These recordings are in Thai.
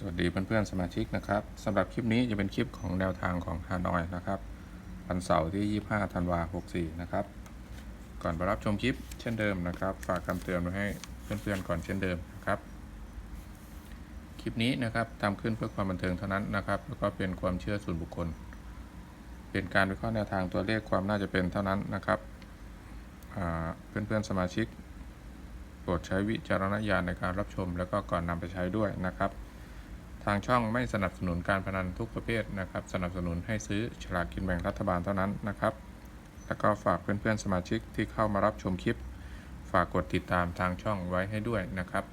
สวัสดีเพื่อนๆสมาชิกนะครับสำหรับคลิปนี้จะเป็นคลิปของแนวทางของฮานอยนะครับวันเสาร์ที่ 25 ธันวาคม64 นะครับ ก่อนไปรับชมคลิปเช่นเดิมนะครับ ฝากคำเตือนไว้ให้เพื่อนๆก่อนเช่นเดิมนะครับ คลิปนี้นะครับทำขึ้นเพื่อความบันเทิงเท่านั้นนะครับ แล้วก็เป็นความเชื่อส่วนบุคคล เป็นการวิเคราะห์แนวทางตัวเลขความน่าจะเป็นเท่านั้นนะครับอ่าเพื่อนๆสมาชิกโปรดใช้วิจารณญาณในการรับชม แล้วก็ก่อนนำไปใช้ด้วยนะครับ ทางช่องไม่สนับสนุนการพนันทุกประเภทนะครับ สนับสนุนให้ซื้อฉลากกินแบ่งรัฐบาลเท่านั้นนะครับ แล้วก็ฝากเพื่อนๆสมาชิกที่เข้ามารับชมคลิป ฝากกดติดตามทางช่องไว้ให้ด้วยนะครับ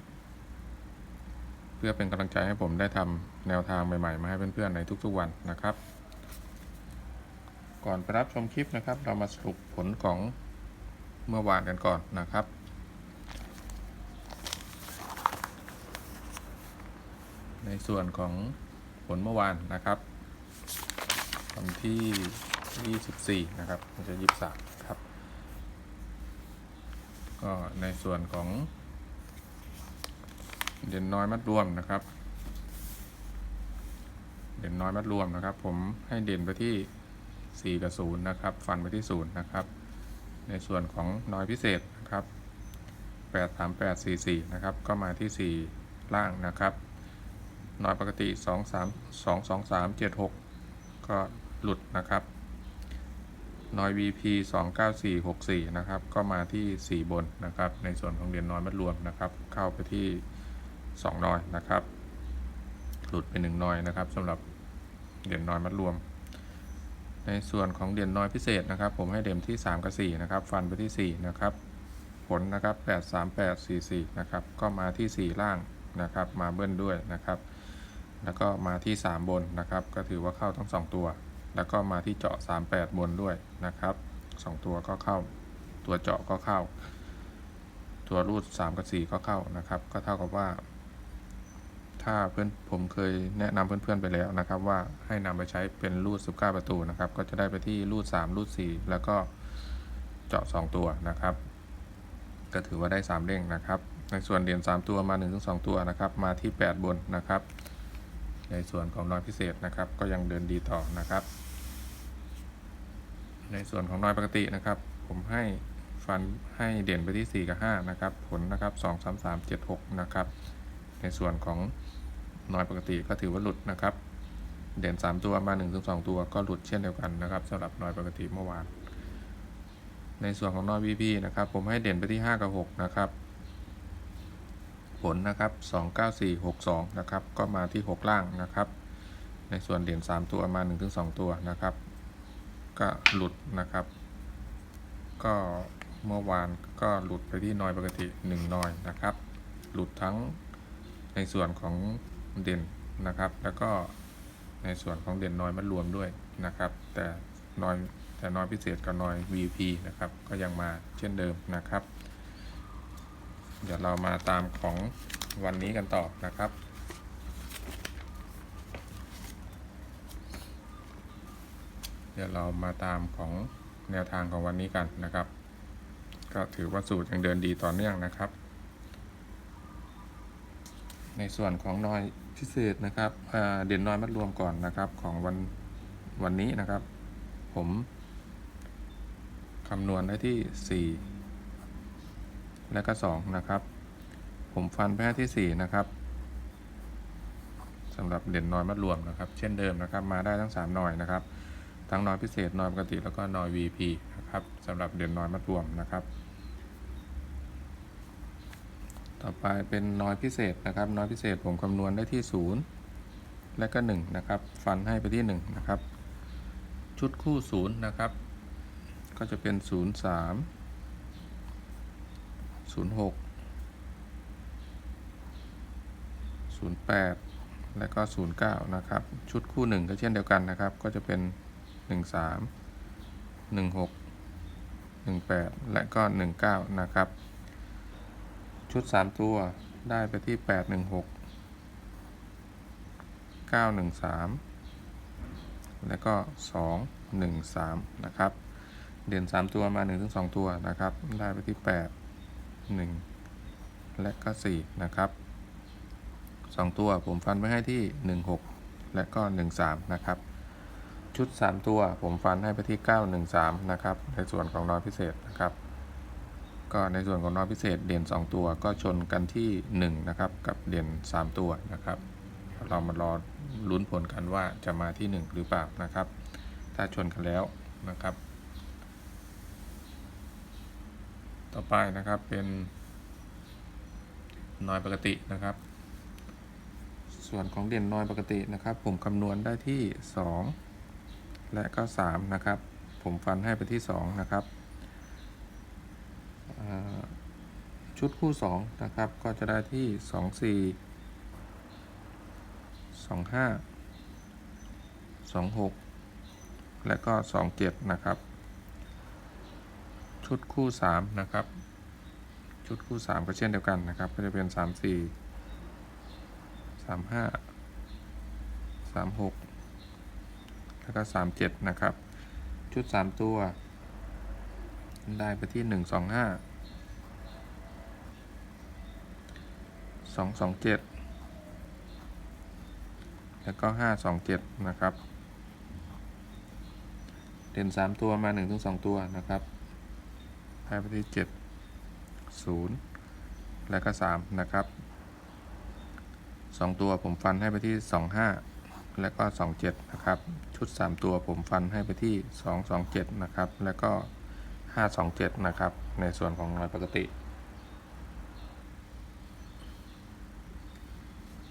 เพื่อเป็นกำลังใจให้ผมได้ทำแนวทางใหม่ๆ มาให้เพื่อนๆในทุกๆวันนะครับ ก่อนไปรับชมคลิปนะครับ เรามาสรุปผลของเมื่อวานกันก่อนนะครับ ในส่วนของผลเมื่อวานนะครับวันที่ 24 นะครับมันจะ23 ครับ ก็ในส่วนของเด่นน้อยมัดรวมนะครับ เด่นน้อยมัดรวมนะครับ ผมให้เด่นไปที่ 4 กับ 0 นะครับ ฟันไปที่ 0 นะครับ ในส่วนของน้อยพิเศษนะครับ 8 3 8 4 4 นะครับ ก็มาที่ 4 ล่างนะครับ น้อยปกติ 2 3 2 2 3 7 6 ก็หลุดนะครับ น้อย VP 2 9 4 6 4 นะครับ ก็มาที่ 4 บนนะครับ ในส่วนของเหรียญน้อยมัดรวมนะครับ เข้าไปที่ 2 น้อยนะครับ หลุดไป 1 น้อยนะครับสำหรับเหรียญน้อยมัดรวม ในส่วนของเหรียญน้อยพิเศษนะครับ ผมให้เด่มที่ 3 กับ 4 นะครับ ฟันไปที่ 4 นะครับ ผลนะครับ 8 3 8 4 4 นะครับ ก็มาที่ 4 ล่างนะครับ มาเบิ้ลด้วยนะครับ แล้วก็มาที่ 3 บนนะครับ ก็ถือว่าเข้าทั้ง 2 ตัว แล้วก็มาที่เจาะ 38 บนด้วยนะครับ 2 ตัวก็เข้า ตัวเจาะก็เข้า ตัวรูด 3 กับ 4 ก็เข้านะครับ ก็เท่ากับว่า ถ้าเพื่อนผมเคยแนะนำเพื่อนๆไปแล้วนะครับ ว่าให้นำไปใช้เป็นรูด 19 ประตูนะครับ ก็จะได้ไปที่รูด 3 รูด 4 แล้วก็เจาะ 2 ตัวนะครับ ก็ถือว่าได้ 3เด้งนะครับ ในส่วนเหรียญ3ตัวมา 1-2 ตัวนะครับ มาที่ 8 บนนะครับ ในส่วนของน้อยพิเศษนะครับ ก็ยังเดินดีต่อนะครับ ในส่วนของน้อยปกตินะครับ ผมให้ฟันให้เด่นไปที่ 4 กับ 5 นะครับ ผลนะครับ 2 3 3 7 6 นะครับ ในส่วนของน้อยปกติก็ถือว่าหลุดนะครับ เด่น 3 ตัวมา1-2ตัว ก็หลุดเช่นเดียวกันนะครับสำหรับน้อยปกติเมื่อวาน ในส่วนของน้อย VP นะครับ ผมให้เด่นไปที่ 5 กับ 6 นะครับ ผลนะครับ 29462 นะครับ ก็มาที่ 6 ล่างนะครับ ในส่วนเด่น3ตัวมา 1-2 ตัวนะครับ ก็หลุดนะครับ ก็เมื่อวานก็หลุดไปที่นอยปกติ 1 นอยนะครับ หลุดทั้งในส่วนของเด่นนะครับ แล้วก็ในส่วนของเด่นนอยมัดรวมด้วยนะครับ แต่นอยแต่นอยพิเศษกับนอย VP นะครับ ก็ยังมาเช่นเดิมนะครับ เดี๋ยวเรามาตามของวันนี้กันต่อนะครับ เดี๋ยวเรามาตามของแนวทางของวันนี้กันนะครับ ก็ถือว่าสูตรยังเดินดีต่อเนื่องนะครับ ในส่วนของน้อยพิเศษนะครับเด่นน้อยมัดรวมก่อนนะครับของวันวันนี้นะครับ ผมคำนวณได้ที่ 4 และก็ 2 นะครับ ผมฟันแพ้ที่ 4 นะครับสำหรับเด่นน้อยมัดรวมนะครับ เช่นเดิมนะครับ มาได้ทั้ง 3 หน่อยนะครับ ทั้งน้อยพิเศษน้อยปกติแล้วก็น้อย VP นะครับสำหรับเด่นน้อยมัดรวมนะครับ ต่อไปเป็นน้อยพิเศษนะครับ น้อยพิเศษผมคำนวณได้ที่ 0 และก็ 1 นะครับ ฟันให้ไปที่ 1 นะครับ ชุดคู่ 0 นะครับ ก็จะเป็น 0 3 0 6 0 8และก็0 9นะครับ ชุดคู่1ก็เช่นเดียวกันนะครับ ก็จะเป็น1 3 1 6 1 8และก็1 9นะครับ ชุด3ตัวได้ไปที่8 1 6 9 1 3แล้วก็2 1 3นะครับ เด่น3ตัวมา1ถึง2ตัวนะครับ ได้ไปที่8 1 และก็ 4 นะครับ 2 ตัวผมฟันไว้ให้ที่ 16 และก็ 13 นะครับ ชุด 3 ตัวผมฟันให้ไปที่ 913 นะครับ ในส่วนของน้อยพิเศษนะครับ ก็ในส่วนของน้อยพิเศษเด่น 2 ตัวก็ชนกันที่ 1 นะครับ กับเด่น 3 ตัวนะครับ เรามารอลุ้นผลกันว่าจะมาที่ 1 หรือเปล่านะครับ ถ้าชนกันแล้วนะครับ ต่อไปนะครับเป็นน้อยปกตินะครับ ส่วนของเด่นน้อยปกตินะครับ ผมคำนวณได้ที่ 2 และก็ 3 นะครับ ผมฟันให้ไปที่ 2 นะครับ ชุดคู่ 2 นะครับ ก็จะได้ที่ 2 4 2 5 2 6 และก็ 2 7 นะครับ ชุดคู่3นะครับ ชุดคู่3ก็เช่นเดียวกันนะครับ ก็จะเป็น3 4 3 5 3 6แล้วก็3 7นะครับ ชุด3ตัว ได้ไปที่1 2 5 2 2 7แล้วก็5 2 7นะครับ เด่น3ตัวมา1ถึง2ตัวนะครับ ให้ไปที่ 7 0 แล้วก็ 3 นะครับ 2 ตัวผมฟันให้ไปที่ 25 แล้วก็ 27 นะครับ ชุด 3 ตัวผมฟันให้ไปที่ 227 นะครับ แล้วก็ 527 นะครับ ในส่วนของน้อยปกติ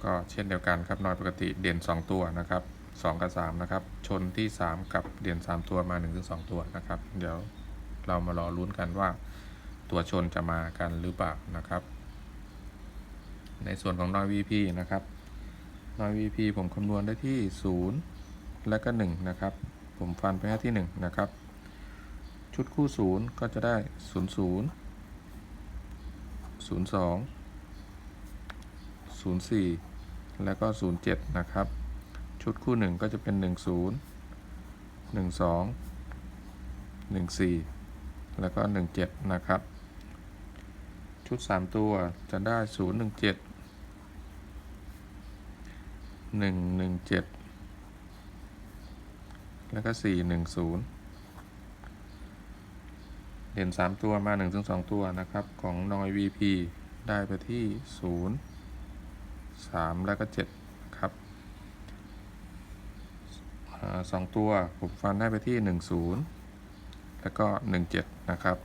ก็เช่นเดียวกันครับน้อยปกติเด่น 2 ตัวนะครับ2กับ3นะครับ ชนที่ 3 กับเด่น 3 ตัวมา 1-2 ตัวนะครับ เดี๋ยว เรามารอลุ้นกันว่าตัวชนจะมากันหรือเปล่านะครับ ในส่วนของน้อย VP นะครับน้อย VP ผมคำนวณได้ที่ 0 และก็ 1 นะครับ ผมฟันไปให้ที่ 1 นะครับ ชุดคู่ 0 ก็จะได้ 0 0 0 2 04 แล้วก็ 07 นะครับ ชุดคู่ 1 ก็จะเป็น 10 12 14 แล้วก็ 17 นะครับ ชุด 3 ตัวจะได้ 017 117 แล้วก็ 410 เด่น 3 ตัวมา 1-2 ตัวนะครับ ของนอย VP ได้ไปที่ 0 3 แล้วก็ 7 ครับอสองตัวผมฟันได้ไปที่ 10 แล้วก็ 17 นะครับ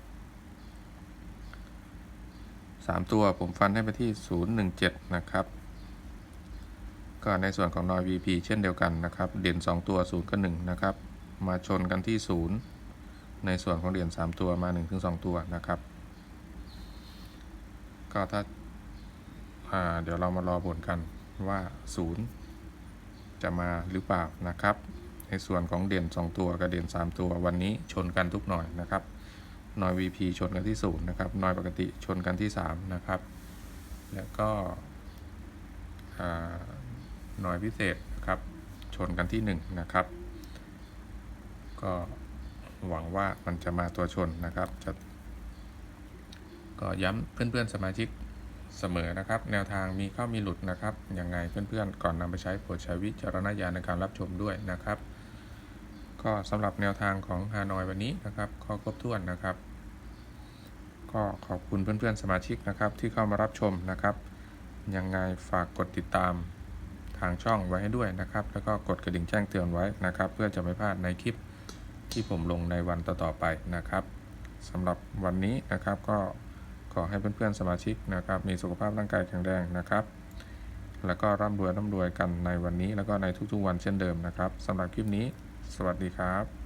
3 ตัวผมฟันให้ไปที่ 017 นะครับ ก็ในส่วนของนอย VP เช่นเดียวกันนะครับ เด่น 2 ตัว 0 กับ 1 นะครับ มาชนกันที่ 0 ในส่วนของเด่น 3 ตัวมา 1-2 ตัวนะครับ ก็ถ้าาเดี๋ยวเรามารอผลกันว่า 0 จะมาหรือเปล่านะครับ ในส่วนของเด่น 2 ตัวกับเด่น 3 ตัววันนี้ชนกันทุกหน่อยนะครับนอย VP ชนกันที่0นะครับนอยปกติชนกันที่ 3 นะครับ แล้วก็หน่อยพิเศษนะครับ ชนกันที่ 1 นะครับ ก็หวังว่ามันจะมาตัวชนนะครับจะก็ย้ำเพื่อนๆสมาชิกเสมอนะครับ แนวทางมีเข้ามีหลุดนะครับ ยังไงเพื่อนๆ ก่อนนำไปใช้โปรดใช้วิจารณญาณในการรับชมด้วยนะครับ ก็สำหรับแนวทางของฮานอยวันนี้นะครับก็ครบถ้วนนะครับ ก็ขอบคุณเพื่อนๆสมาชิกนะครับที่เข้ามารับชมนะครับ ยังไงฝากกดติดตามทางช่องไว้ให้ด้วยนะครับ แล้วก็กดกระดิ่งแจ้งเตือนไว้นะครับ เพื่อจะไม่พลาดในคลิปที่ผมลงในวันต่อๆไปนะครับสำหรับวันนี้นะครับก็ขอให้เพื่อนๆสมาชิกนะครับ มีสุขภาพร่างกายแข็งแรงนะครับ แล้วก็ร่ำรวยร่ำรวยกันในวันนี้แล้วก็ในทุกๆวันเช่นเดิมนะครับสำหรับคลิปนี้ สวัสดีครับ